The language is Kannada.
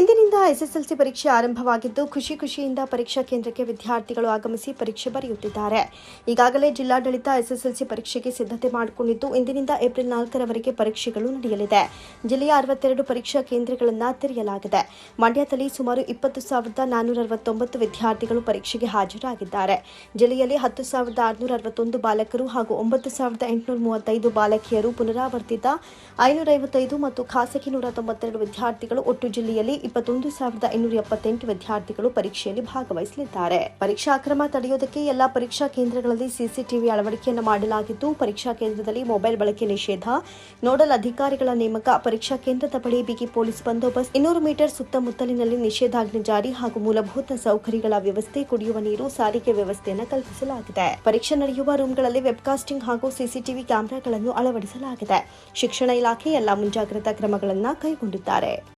എന്തിന് ಇಂದಿನಿಂದ ಎಸ್ಎಸ್ಎಲ್ಸಿ ಪರೀಕ್ಷೆ ಆರಂಭವಾಗಿದ್ದು ಖುಷಿ ಖುಷಿಯಿಂದ ಪರೀಕ್ಷಾ ಕೇಂದ್ರಕ್ಕೆ ವಿದ್ಯಾರ್ಥಿಗಳು ಆಗಮಿಸಿ ಪರೀಕ್ಷೆ ಬರೆಯುತ್ತಿದ್ದಾರೆ. ಈಗಾಗಲೇ ಜಿಲ್ಲಾಡಳಿತ ಎಸ್ಎಸ್ಎಲ್ಸಿ ಪರೀಕ್ಷೆಗೆ ಸಿದ್ಧತೆ ಮಾಡಿಕೊಂಡಿದ್ದು, ಇಂದಿನಿಂದ ಏಪ್ರಿಲ್ ನಾಲ್ಕರವರೆಗೆ ಪರೀಕ್ಷೆಗಳು ನಡೆಯಲಿದೆ. ಜಿಲ್ಲೆಯ ಅರವತ್ತೆರಡು ಪರೀಕ್ಷಾ ಕೇಂದ್ರಗಳನ್ನು ತೆರೆಯಲಾಗಿದೆ. ಮಂಡ್ಯದಲ್ಲಿ ಸುಮಾರು ಇಪ್ಪತ್ತು ಸಾವಿರದ ನಾನ್ನೂರ ಅರವತ್ತೊಂಬತ್ತು ವಿದ್ಯಾರ್ಥಿಗಳು ಪರೀಕ್ಷೆಗೆ ಹಾಜರಾಗಿದ್ದಾರೆ. ಜಿಲ್ಲೆಯಲ್ಲಿ ಹತ್ತು ಸಾವಿರದ ಆರುನೂರ ಅರವತ್ತೊಂದು ಬಾಲಕರು ಹಾಗೂ ಒಂಬತ್ತು ಸಾವಿರದ ಎಂಟುನೂರ ಮೂವತ್ತೈದು ಬಾಲಕಿಯರು ಪುನರಾವರ್ತಿತ ಐನೂರ ಐವತ್ತೈದು ಮತ್ತು ಖಾಸಗಿ ನೂರ ತೊಂಬತ್ತೆರಡು ವಿದ್ಯಾರ್ಥಿಗಳು ಒಟ್ಟು ಜಿಲ್ಲೆಯಲ್ಲಿ ಇಪ್ಪತ್ತೊಂದು ಸಾವಿರದ ಇನ್ನೂರ ಎಪ್ಪತ್ತೆಂಟು ವಿದ್ಯಾರ್ಥಿಗಳು ಪರೀಕ್ಷೆಯಲ್ಲಿ ಭಾಗವಹಿಸಲಿದ್ದಾರೆ. ಪರೀಕ್ಷಾ ಅಕ್ರಮ ತಡೆಯುವುದಕ್ಕೆ ಎಲ್ಲಾ ಪರೀಕ್ಷಾ ಕೇಂದ್ರಗಳಲ್ಲಿ ಸಿಸಿಟಿವಿ ಅಳವಡಿಕೆಯನ್ನು ಮಾಡಲಾಗಿದ್ದು, ಪರೀಕ್ಷಾ ಕೇಂದ್ರದಲ್ಲಿ ಮೊಬೈಲ್ ಬಳಕೆ ನಿಷೇಧ, ನೋಡಲ್ ಅಧಿಕಾರಿಗಳ ನೇಮಕ, ಪರೀಕ್ಷಾ ಕೇಂದ್ರದ ಬಳಿ ಬಿಗಿ ಪೊಲೀಸ್ ಬಂದೋಬಸ್ತ್, ಇನ್ನೂರು ಮೀಟರ್ ಸುತ್ತಮುತ್ತಲಿನಲ್ಲಿ ನಿಷೇಧಾಜ್ಞೆ ಜಾರಿ ಹಾಗೂ ಮೂಲಭೂತ ಸೌಕರ್ಯಗಳ ವ್ಯವಸ್ಥೆ, ಕುಡಿಯುವ ನೀರು, ಸಾರಿಗೆ ವ್ಯವಸ್ಥೆಯನ್ನು ಕಲ್ಪಿಸಲಾಗಿದೆ. ಪರೀಕ್ಷೆ ನಡೆಯುವ ರೂಂಗಳಲ್ಲಿ ವೆಬ್ಕಾಸ್ಟಿಂಗ್ ಹಾಗೂ ಸಿಸಿಟಿವಿ ಕ್ಯಾಮೆರಾಗಳನ್ನು ಅಳವಡಿಸಲಾಗಿದೆ. ಶಿಕ್ಷಣ ಇಲಾಖೆ ಎಲ್ಲಾ ಮುಂಜಾಗ್ರತಾ ಕ್ರಮಗಳನ್ನು ಕೈಗೊಂಡಿದ್ದಾರೆ.